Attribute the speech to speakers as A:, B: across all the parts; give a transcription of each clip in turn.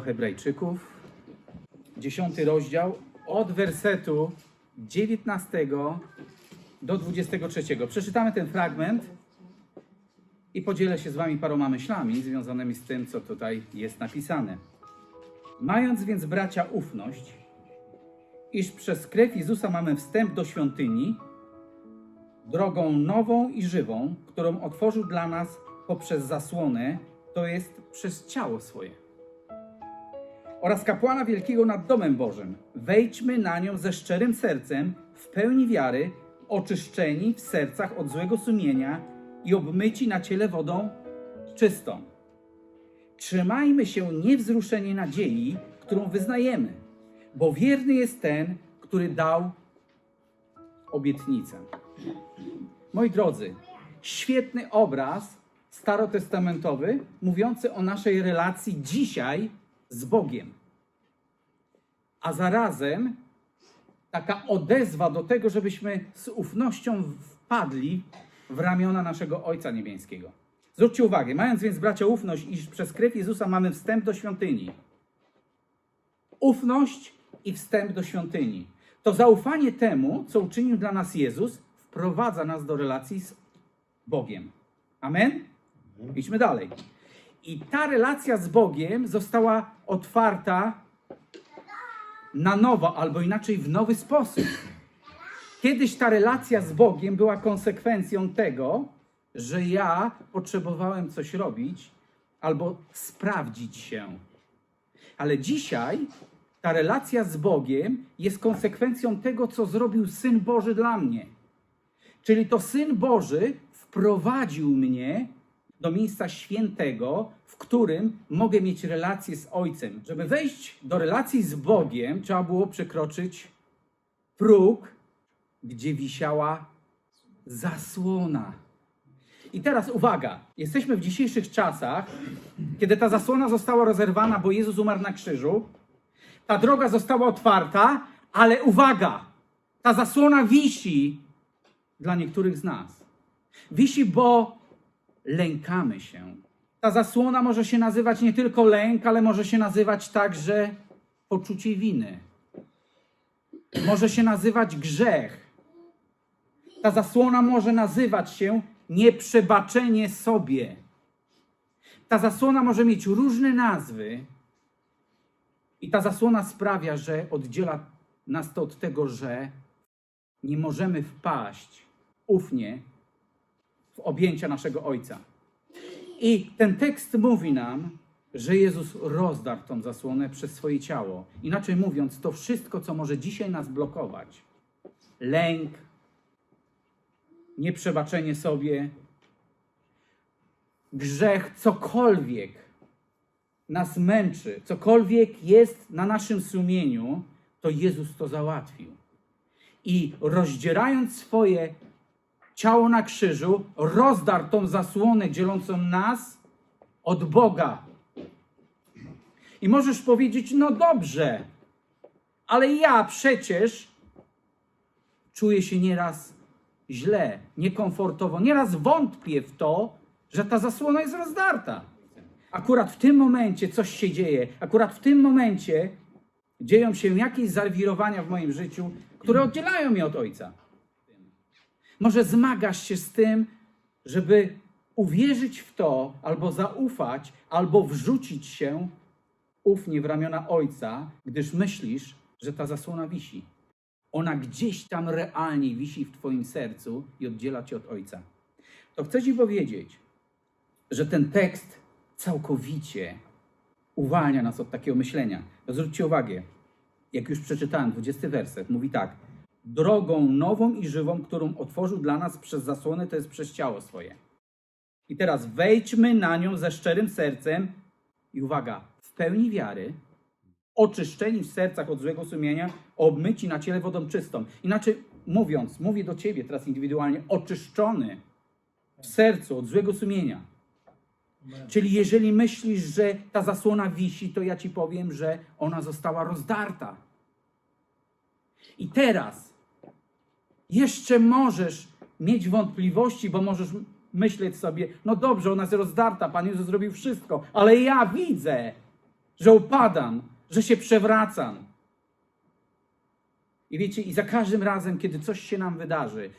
A: do Hebrajczyków, 10 rozdział, od wersetu 19 do 23. Przeczytamy ten fragment i podzielę się z Wami paroma myślami związanymi z tym, co tutaj jest napisane. Mając więc, bracia, ufność, iż przez krew Jezusa mamy wstęp do świątyni, drogą nową i żywą, którą otworzył dla nas poprzez zasłonę, to jest przez ciało swoje. Oraz kapłana wielkiego nad domem Bożym. Wejdźmy na nią ze szczerym sercem, w pełni wiary, oczyszczeni w sercach od złego sumienia i obmyci na ciele wodą czystą. Trzymajmy się niewzruszenie nadziei, którą wyznajemy, bo wierny jest ten, który dał obietnicę. Moi drodzy, świetny obraz starotestamentowy mówiący o naszej relacji dzisiaj z Bogiem. A zarazem taka odezwa do tego, żebyśmy z ufnością wpadli w ramiona naszego Ojca Niebieskiego. Zwróćcie uwagę, mając więc bracia ufność, iż przez krew Jezusa mamy wstęp do świątyni. Ufność i wstęp do świątyni. To zaufanie temu, co uczynił dla nas Jezus, wprowadza nas do relacji z Bogiem. Amen? Idźmy dalej. I ta relacja z Bogiem została otwarta na nowo, albo inaczej w nowy sposób. Kiedyś ta relacja z Bogiem była konsekwencją tego, że ja potrzebowałem coś robić albo sprawdzić się. Ale dzisiaj ta relacja z Bogiem jest konsekwencją tego, co zrobił Syn Boży dla mnie. Czyli to Syn Boży wprowadził mnie do miejsca świętego, w którym mogę mieć relację z Ojcem. Żeby wejść do relacji z Bogiem, trzeba było przekroczyć próg, gdzie wisiała zasłona. I teraz uwaga, jesteśmy w dzisiejszych czasach, kiedy ta zasłona została rozerwana, bo Jezus umarł na krzyżu. Ta droga została otwarta, ale uwaga, ta zasłona wisi dla niektórych z nas. Wisi, bo lękamy się. Ta zasłona może się nazywać nie tylko lęk, ale może się nazywać także poczucie winy. Może się nazywać grzech. Ta zasłona może nazywać się nieprzebaczenie sobie. Ta zasłona może mieć różne nazwy, i ta zasłona sprawia, że oddziela nas to od tego, że nie możemy wpaść ufnie objęcia naszego Ojca. I ten tekst mówi nam, że Jezus rozdarł tą zasłonę przez swoje ciało. Inaczej mówiąc, to wszystko, co może dzisiaj nas blokować lęk, nieprzebaczenie sobie, grzech, cokolwiek nas męczy, cokolwiek jest na naszym sumieniu, to Jezus to załatwił. I rozdzierając swoje ciało na krzyżu, rozdarł tą zasłonę dzielącą nas od Boga. I możesz powiedzieć, no dobrze, ale ja przecież czuję się nieraz źle, niekomfortowo, nieraz wątpię w to, że ta zasłona jest rozdarta. Akurat w tym momencie coś się dzieje, akurat w tym momencie dzieją się jakieś zawirowania w moim życiu, które oddzielają mnie od Ojca. Może zmagasz się z tym, żeby uwierzyć w to, albo zaufać, albo wrzucić się ufnie w ramiona Ojca, gdyż myślisz, że ta zasłona wisi. Ona gdzieś tam realnie wisi w Twoim sercu i oddziela Cię od Ojca. To chcę Ci powiedzieć, że ten tekst całkowicie uwalnia nas od takiego myślenia. Zwróćcie uwagę, jak już przeczytałem, 20 werset, mówi tak. Drogą nową i żywą, którą otworzył dla nas przez zasłonę, to jest przez ciało swoje. I teraz wejdźmy na nią ze szczerym sercem i uwaga, w pełni wiary, oczyszczeni w sercach od złego sumienia, obmyci na ciele wodą czystą. Inaczej mówiąc, mówię do Ciebie teraz indywidualnie, oczyszczony w sercu od złego sumienia. Czyli jeżeli myślisz, że ta zasłona wisi, to ja ci powiem, że ona została rozdarta. I teraz jeszcze możesz mieć wątpliwości, bo możesz myśleć sobie, no dobrze, ona jest rozdarta, Pan Jezus zrobił wszystko, ale ja widzę, że upadam, że się przewracam. I wiecie, i za każdym razem, kiedy coś się nam wydarzy,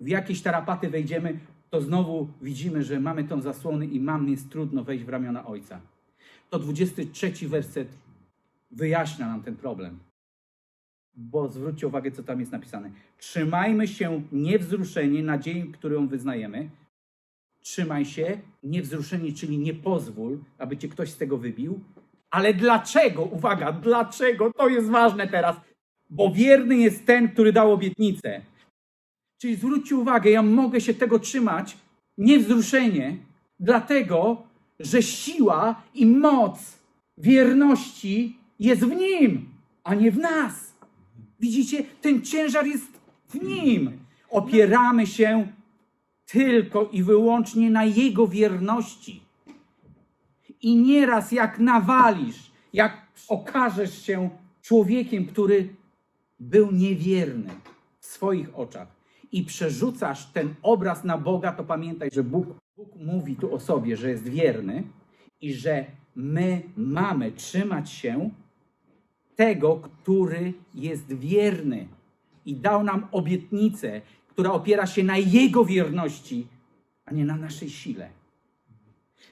A: w jakieś tarapaty wejdziemy, to znowu widzimy, że mamy tą zasłonę i mam jest trudno wejść w ramiona Ojca. To 23 werset wyjaśnia nam ten problem. Bo zwróćcie uwagę, co tam jest napisane. Trzymajmy się niewzruszenie nadziei, którą wyznajemy. Trzymaj się niewzruszenie, czyli nie pozwól, aby cię ktoś z tego wybił. Ale dlaczego? Uwaga, dlaczego? To jest ważne teraz. Bo wierny jest ten, który dał obietnicę. Czyli zwróćcie uwagę, ja mogę się tego trzymać niewzruszenie, dlatego, że siła i moc wierności jest w nim, a nie w nas. Widzicie, ten ciężar jest w nim. Opieramy się tylko i wyłącznie na jego wierności. I nieraz jak nawalisz, jak okażesz się człowiekiem, który był niewierny w swoich oczach i przerzucasz ten obraz na Boga, to pamiętaj, że Bóg, Bóg mówi tu o sobie, że jest wierny i że my mamy trzymać się tego, który jest wierny i dał nam obietnicę, która opiera się na Jego wierności, a nie na naszej sile.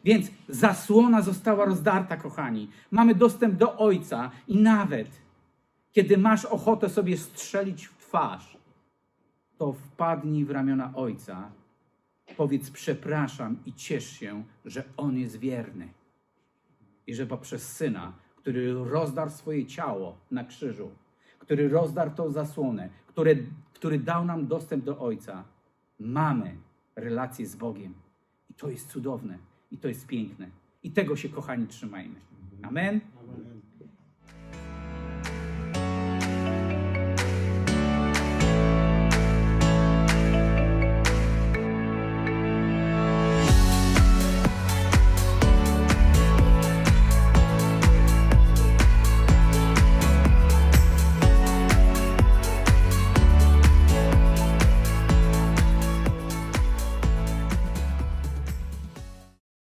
A: Więc zasłona została rozdarta, kochani. Mamy dostęp do Ojca i nawet kiedy masz ochotę sobie strzelić w twarz, to wpadnij w ramiona Ojca, powiedz przepraszam i ciesz się, że On jest wierny. I że poprzez Syna, który rozdarł swoje ciało na krzyżu, który rozdarł tą zasłonę, który, który dał nam dostęp do Ojca, mamy relację z Bogiem. I to jest cudowne, i to jest piękne. I tego się, kochani, trzymajmy. Amen.